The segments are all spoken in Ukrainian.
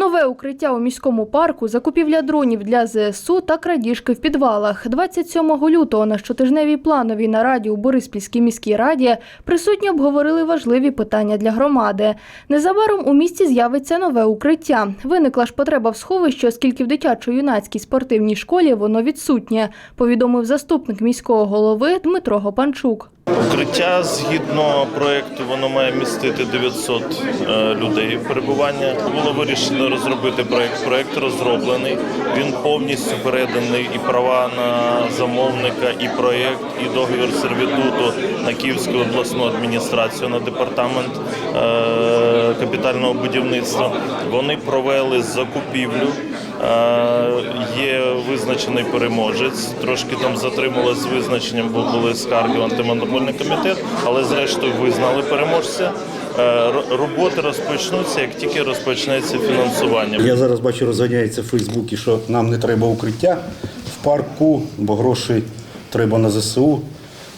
Нове укриття у міському парку, закупівля дронів для ЗСУ та крадіжки в підвалах. 27 лютого на щотижневій плановій нараді у Бориспільській міській раді присутні обговорили важливі питання для громади. Незабаром у місті з'явиться нове укриття. Виникла ж потреба в сховищі, оскільки в дитячо-юнацькій спортивній школі воно відсутнє, повідомив заступник міського голови Дмитро Гопанчук. Укриття згідно проекту воно має містити 900 е, людей перебування. Було вирішено розробити проект. Проект розроблений. Він повністю переданий і права на замовника, і проект, і договір сервітуту на Київську обласну адміністрацію на департамент е, капітального будівництва. Вони провели закупівлю. Е, Є визначений переможець. Трошки там затрималось з визначенням, бо були скарги в антимонопольний комітет, але зрештою визнали переможця. Е, Роботи розпочнуться, як тільки розпочнеться фінансування. Я зараз бачу, розганяється в Фейсбуці, що нам не треба укриття в парку, бо грошей треба на ЗСУ.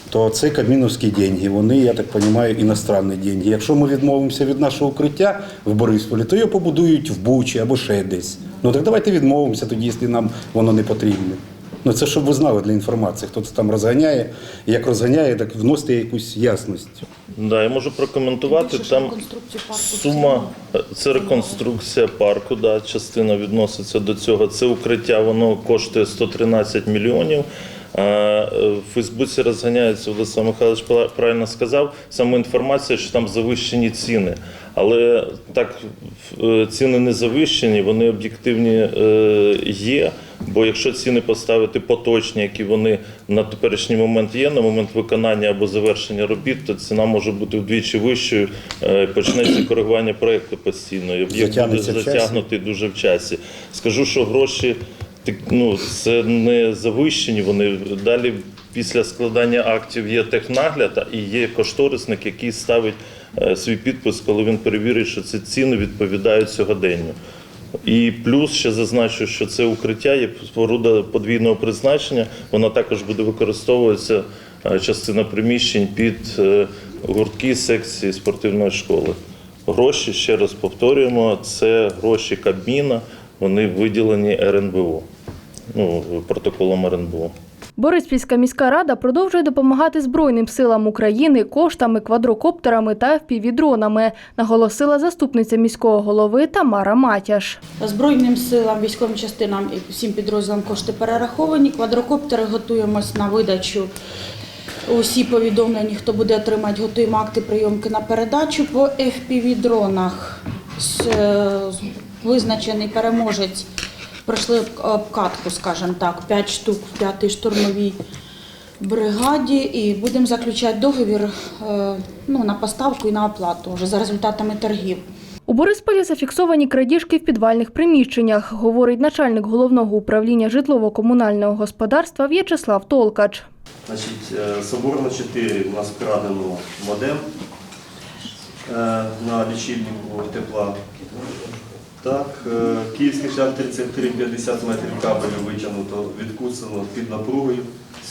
То це кабміновські деньги. Вони, я так розумію, іностранні деньги. Якщо ми відмовимося від нашого укриття в Борисполі, то його побудують в Бучі або ще десь. Ну так давайте відмовимося тоді, якщо нам воно не потрібне. Ну це щоб ви знали для інформації. Хто це там розганяє, і як розганяє, так вносите якусь ясність. Да, я можу прокоментувати. Там сума це реконструкція парку. Да, частина відноситься до цього. Це укриття, воно коштує 113 мільйонів. Е, В Фейсбуці розганяється, Владислав Михайлович правильно сказав, саме інформація, що там завищені ціни. Але так е, ціни не завищені, вони об'єктивні е, є. Бо якщо ціни поставити поточні, які вони на теперішній момент є, на момент виконання або завершення робіт, то ціна може бути вдвічі вищою. Почнеться коригування проєкту постійно. Об'єкт буде затягнутий дуже в часі. Скажу, що гроші ну, це не завищені. Вони далі після складання актів є технагляд і є кошторисник, який ставить е, свій підпис, коли він перевірить, що ці ціни відповідають сьогоденню. І плюс ще зазначу, що це укриття є споруда подвійного призначення. Вона також буде використовуватися е, частина приміщень під е, гуртки секції спортивної школи. Гроші, ще раз повторюємо, це гроші Кабміна, вони виділені РНБО, ну, протоколом РНБО. Бориспільська міська рада продовжує допомагати Збройним силам України коштами, квадрокоптерами та впівдронами, наголосила заступниця міського голови Тамара Матяш. Збройним силам, військовим частинам і всім підрозділам кошти перераховані. Квадрокоптери готуємось на видачу. Усі повідомлені, хто буде отримати, готуємо акти прийомки на передачу по FPV-дронах. Е, Визначений переможець. Пройшли обкатку, скажімо так, 5 штук в 5-й штурмовій бригаді і будемо заключати договір е, ну, на поставку і на оплату вже за результатами торгів. У Борисполі зафіксовані крадіжки в підвальних приміщеннях, говорить начальник головного управління житлово-комунального господарства В'ячеслав Толкач. Значить, е, Соборна 4 у нас вкрадено модем е, на лічильнику тепла. Так, е, Київський шлях 33, 50 метрів кабелю витягнуто, відкусано під напругою,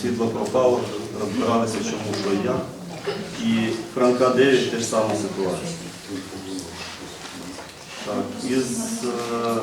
світло пропало, розбиралися чому, що і як. І Франка 9 теж сама ситуація. Так, із, е,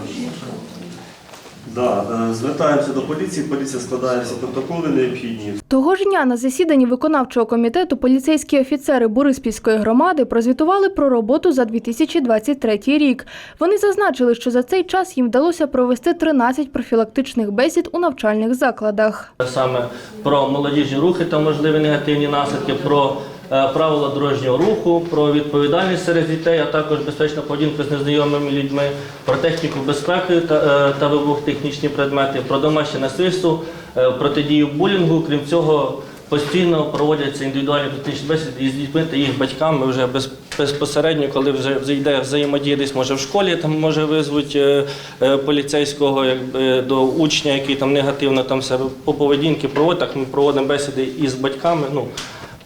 да, е, звертаємося до поліції, поліція складає всі протоколи необхідні. Того ж дня на засіданні виконавчого комітету поліцейські офіцери Бориспільської громади прозвітували про роботу за 2023 рік. Вони зазначили, що за цей час їм вдалося провести 13 профілактичних бесід у навчальних закладах. саме про молодіжні рухи та можливі негативні наслідки, про правила дорожнього руху, про відповідальність серед дітей, а також безпечну поведінку з незнайомими людьми, про техніку безпеки та, е, та вибухотехнічні предмети, про домашнє насильство, е, протидію булінгу. Крім цього, постійно проводяться індивідуальні практичні бесіди із дітьми та їх батьками вже без, безпосередньо, коли вже йде взаємодія десь може в школі, там може визвуть е, е, поліцейського якби, до учня, який там негативно там себе по поведінки проводить. Так ми проводимо бесіди із батьками. Ну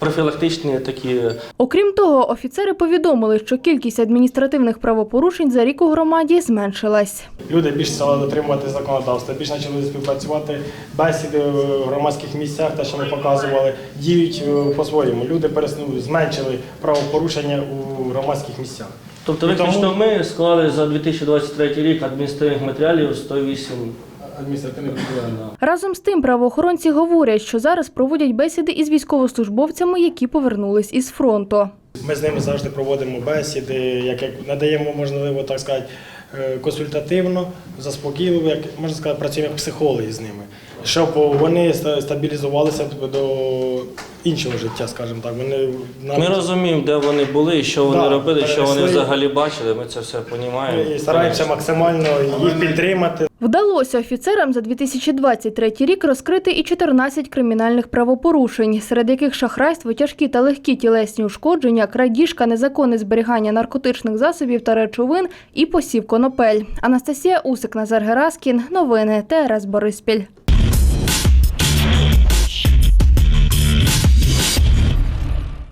профілактичні такі Окрім того, офіцери повідомили, що кількість адміністративних правопорушень за рік у громаді зменшилась. Люди більше стали дотримувати законодавства, більше почали співпрацювати бесіди в громадських місцях, те, що ми показували, діють е, по-своєму. Люди перес- ну, зменшили правопорушення у громадських місцях. Тобто виключно ми склали за 2023 рік адміністративних матеріалів 108 адміністративних проблем. Разом з тим, правоохоронці говорять, що зараз проводять бесіди із військовослужбовцями, які повернулись із фронту. Ми з ними завжди проводимо бесіди, як, як надаємо, можливо, так сказати, е, консультативно, заспокійливо, як можна сказати, працюємо як психологи з ними, щоб вони стабілізувалися до іншого життя, скажімо так. Вони нам- Ми розуміємо, де вони були, що вони Да, робили, що вони взагалі бачили. Ми це все розуміємо. і стараємося максимально їх підтримати. Вдалося офіцерам за 2023 рік розкрити і 14 кримінальних правопорушень, серед яких шахрайство, тяжкі та легкі тілесні ушкодження, крадіжка, незаконне зберігання наркотичних засобів та речовин і посів конопель. Анастасія Усик, Назар Гераскін. Новини ТРС Бориспіль.